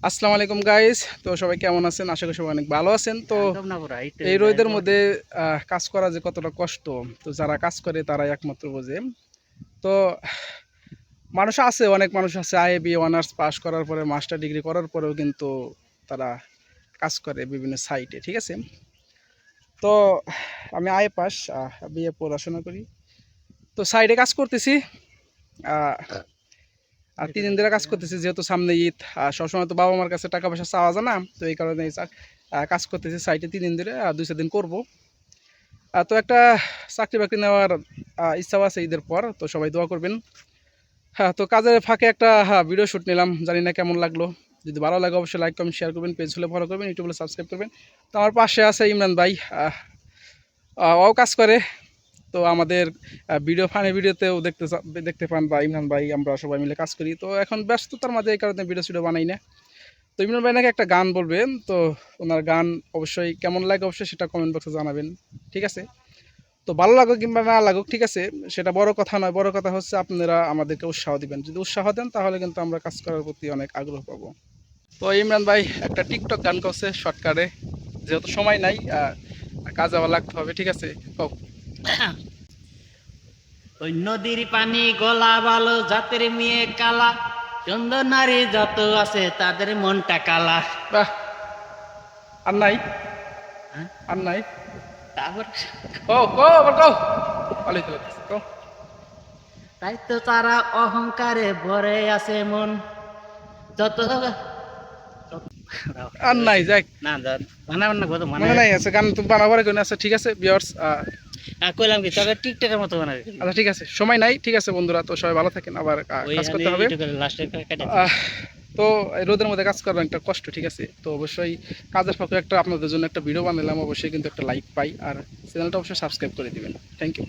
আসসালামু আলাইকুম গাইস তো সবাই কেমন আছেন? আশা করি সবাই অনেক ভালো আছেন। তো এই রোদের মধ্যে কাজ করা যে কতটা কষ্ট তো যারা কাজ করে তারাই একমাত্র বোঝে। তো মানুষ আছে অনেক মানুষ আছে। আইএ বি অনার্স পাস করার পরে মাস্টার ডিগ্রি করার পরেও কিন্তু তারা কাজ করে বিভিন্ন সাইটে ঠিক আছে? তো আমি আইএ পাস বিএ পড়াশোনা করি। তো সাইডে কাজ করতেছি আহ, আর তিন দিন ধরে কাজ করতেছি যেহেতু সামনে ঈদ আর সবসময় তো বাবা মার কাছে টাকা পয়সা চাওয়া যায় না তো এই কারণে কাজ করতেছি সাইটে তিন দিন ধরে আর দুই চার দিন করব। আর তো একটা চাকরি বাকরি নেওয়ার ইচ্ছাও আছে ঈদের পর তো সবাই দোয়া করবেন। হ্যাঁ তো কাজের ফাঁকে একটা হ্যাঁ ভিডিও শ্যুট নিলাম জানি না কেমন লাগল। যদি ভালো লাগে অবশ্যই লাইক কমেন্ট শেয়ার করবেন পেজ হলে ফলো করবেন ইউটিউবে সাবস্ক্রাইব করবেন। তো আমার পাশে আছে ইমরান ভাই ও কাজ করে। তো আমাদের ভিডিও ফানি ভিডিওতেও দেখতে দেখতে পান বা ইমরান ভাই, আমরা সবাই মিলে কাজ করি। তো এখন ব্যস্ততার মাঝে এই কারণে ভিডিও সিডিও বানাই না। তো ইমরান ভাই নাকি একটা গান বলবেন? তো ওনার গান অবশ্যই কেমন লাগে অবশ্যই সেটা কমেন্ট বক্সে জানাবেন, ঠিক আছে? তো ভালো লাগুক কিংবা না লাগুক, ঠিক আছে? সেটা বড় কথা নয়। বড় কথা হচ্ছে আপনারা আমাদেরকে উৎসাহ দিবেন। যদি উৎসাহ দেন তাহলে কিন্তু আমরা কাজ করার প্রতি অনেক আগ্রহ পাবো। তো ইমরান ভাই, একটা টিকটক গান করছে শর্টকাটে। যেহেতু সময় নাই কাজ আবার লাগতে হবে, ঠিক আছে? হোক। ওই নদীর পানি গলা ভালো জাতের মেয়ে কালা সুন্দর নারী যত আছে তাদের মনটা কালা বাহ আর নাই হ্যাঁ? আর নাই তারপর ও কো আবার কও ভালোই তো লাগতেছে, তাই তো তারা অহংকারে ভরে আছে মন যত আর নাই যাক না ধর মানে না কত মানে মনে নাই আছে গান তুমি বানাবার কোন আছে ঠিক আছে বিয়ার্স কইলাম কি তবে টিকটকের মতো বানাবে। আচ্ছা ঠিক আছে। সময় নাই ঠিক আছে বন্ধুরা। তো সবাই ভালো থাকেন আবার কাজ করতে হবে। তো এই রোদের মধ্যে কাজ করার একটা কষ্ট ঠিক আছে? তো অবশ্যই কাজের পক্ষে একটা আপনাদের জন্য একটা ভিডিও বানালাম অবশ্যই কিন্তু একটা লাইক পাই। আর চ্যানেলটা অবশ্যই সাবস্ক্রাইব করে দিবেন। Thank you